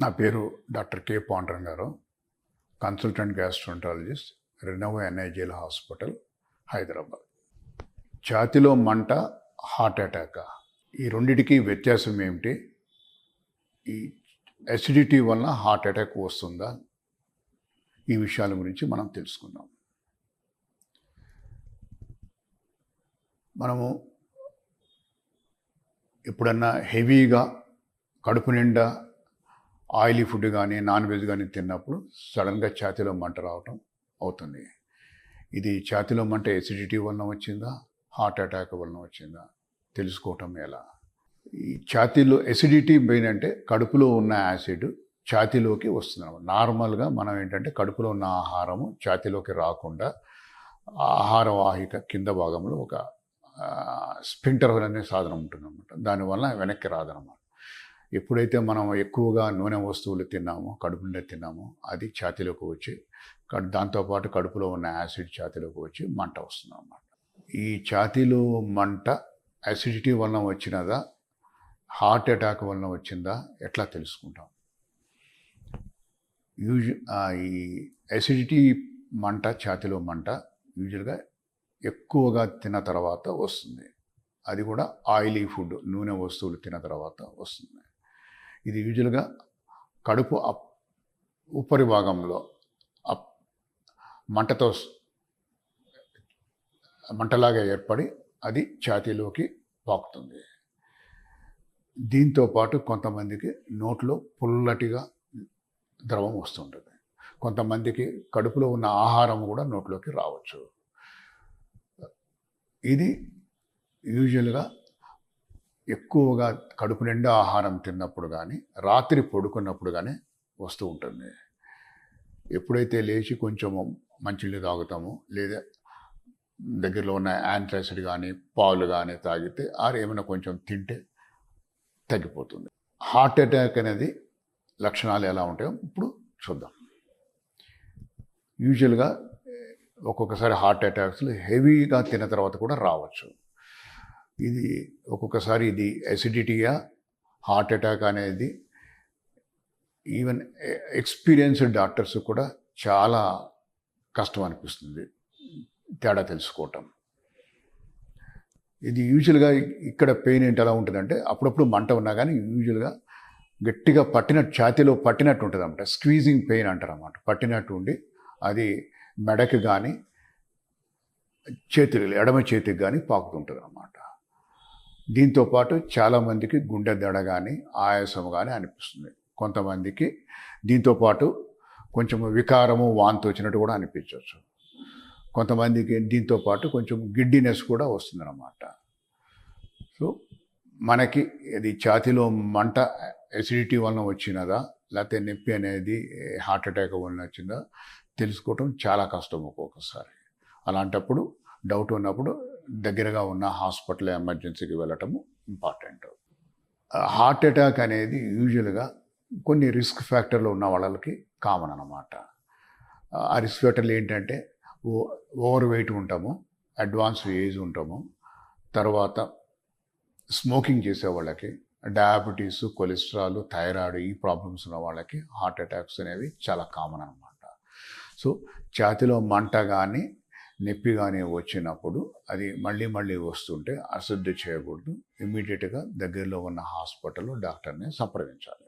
నా పేరు doctor K Pandran గారు. కన్సల్టెంట్ గ్యాస్ట్రోంటాలజిస్ట్ రెనోవో ఎన్ఐజీల హాస్పిటల్ హైదరాబాద్. ఛాతిలో మంట హార్ట్ అటాక్. ఈ రెండిటికి వ్యత్యాసం ఏమిటి? ఈ అసిడిటీ వలన హార్ట్ అటాక్ వస్తుందా? ఈ విషయాల గురించి మనం తెలుసుకుందాం. మనము ఎప్పుడన్నా హెవీగా కడుపు నిండా ఆయిలీ ఫుడ్ కానీ నాన్ వెజ్ కానీ తిన్నప్పుడు సడన్గా ఛాతీలో మంట రావటం అవుతుంది. ఇది ఛాతీలో మంట ఎసిడిటీ వలన వచ్చిందా? హార్ట్ అటాక్ వలన వచ్చిందా? తెలుసుకోవటం ఎలా? ఈ ఛాతీలో ఎసిడిటీ మెయిన్ అంటే కడుపులో ఉన్న యాసిడ్ ఛాతీలోకి వస్తుంది. నార్మల్గా మనం ఏంటంటే కడుపులో ఉన్న ఆహారము ఛాతీలోకి రాకుండా ఆహార వాహిక కింద భాగంలో ఒక స్పింటర్ అనే సాధనం ఉంటుందన్నమాట. దానివల్ల వెనక్కి రాదనమాట ఎప్పుడైతే మనం ఎక్కువగా నూనె వస్తువులు తిన్నామో కడుపు తిన్నామో అది ఛాతీలోకి వచ్చి కడు- దాంతోపాటు కడుపులో ఉన్న యాసిడ్ ఛాతీలోకి వచ్చి మంట వస్తుంది అన్నమాట ఈ ఛాతీలో మంట అసిడిటీ వలన వచ్చినదా హార్ట్ అటాక్ వలన వచ్చిందా ఎట్లా తెలుసుకుంటాం? యూజు ఈ అసిడిటీ మంట ఛాతీలో మంట యూజువల్గా ఎక్కువగా తిన్న తర్వాత వస్తుంది. అది కూడా ఆయిలీ ఫుడ్ నూనె వస్తువులు తిన్న తర్వాత వస్తుంది. ఇది యూజువల్గా కడుపు అప్ ఉపరి భాగంలో అప్ మంటతో మంటలాగా ఏర్పడి అది ఛాతీలోకి పాకుతుంది. దీంతో పాటు కొంతమందికి నోట్లో పుల్లటిగా ద్రవం వస్తుంటుంది. కొంతమందికి కడుపులో ఉన్న ఆహారం కూడా నోట్లోకి రావచ్చు. ఇది యూజువల్గా ఎక్కువగా కడుపు నిండా ఆహారం తిన్నప్పుడు కానీ రాత్రి పడుకున్నప్పుడు కానీ వస్తూ ఉంటుంది. ఎప్పుడైతే లేచి కొంచెం మంచినీళ్ళు తాగుతామో లేదా దగ్గరలో ఉన్న యాంటాసిడ్ కానీ పాలు కానీ తాగితే ఆరు ఏమైనా కొంచెం తింటే తగ్గిపోతుంది. హార్ట్ అటాక్ అనేది లక్షణాలు ఎలా ఉంటాయో ఇప్పుడు చూద్దాం. యూజువల్గా ఒక్కొక్కసారి హార్ట్ అటాక్స్లు హెవీగా తిన్న తర్వాత కూడా రావచ్చు. ఇది ఒక్కొక్కసారి ఇది అసిడిటీయా హార్ట్ అటాక్ అనేది. ఈవెన్ ఎక్స్పీరియన్స్డ్ డాక్టర్స్ కూడా చాలా కష్టం అనిపిస్తుంది. తేడా తెలుసుకోవటం. ఇది యూజువల్గా ఇక్కడ పెయిన్ ఏంటి ఎలా ఉంటుందంటే అప్పుడప్పుడు మంట ఉన్నా కానీ యూజువల్గా గట్టిగా పట్టినట్టు ఛాతీలో పట్టినట్టు ఉంటుంది అనమాట స్క్వీజింగ్ పెయిన్ అంటారు అనమాట పట్టినట్టు ఉండి అది మెడకు కానీ చేతులు ఎడమ చేతికి కానీ పాకుతుంటుంది అన్నమాట దీంతోపాటు చాలామందికి గుండె దడ కానీ ఆయాసం కానీ అనిపిస్తుంది. కొంతమందికి దీంతోపాటు కొంచెం వికారము వాంతి వచ్చినట్టు కూడా అనిపించవచ్చు కొంతమందికి దీంతో పాటు కొంచెం గిడ్డినెస్ కూడా వస్తుందన్నమాట. సో మనకి ఇది ఛాతీలో మంట ఎసిడిటీ వలన వచ్చినదా లేకపోతే నొప్పి అనేది హార్ట్ అటాక్ వలన వచ్చిందా తెలుసుకోవటం చాలా కష్టం ఒక్కొక్కసారి. అలాంటప్పుడు డౌట్ ఉన్నప్పుడు దగ్గరగా ఉన్న హాస్పిటల్ ఎమర్జెన్సీకి వెళ్ళటము ఇంపార్టెంట్. హార్ట్ అటాక్ అనేది యూజువల్గా కొన్ని రిస్క్ ఫ్యాక్టర్లు ఉన్న వాళ్ళకి కామన్ అనమాట ఆ రిస్క్ ఫ్యాక్టర్లు ఏంటంటే ఓవర్ వెయిట్ ఉంటాము అడ్వాన్స్ ఏజ్ ఉంటాము తర్వాత స్మోకింగ్ చేసే వాళ్ళకి డయాబెటీస్ కొలెస్ట్రాల్ థైరాయిడ్ ఈ ప్రాబ్లమ్స్ ఉన్న వాళ్ళకి హార్ట్ అటాక్స్ అనేవి చాలా కామన్ అనమాట సో ఛాతిలో మంట కానీ నొప్పి కానీ వచ్చినప్పుడు అది మళ్ళీ మళ్ళీ వస్తుంటే అశ్రద్ధ చేయకూడదు. ఇమీడియట్గా దగ్గరలో ఉన్న హాస్పిటల్లో డాక్టర్ని సంప్రదించాలి.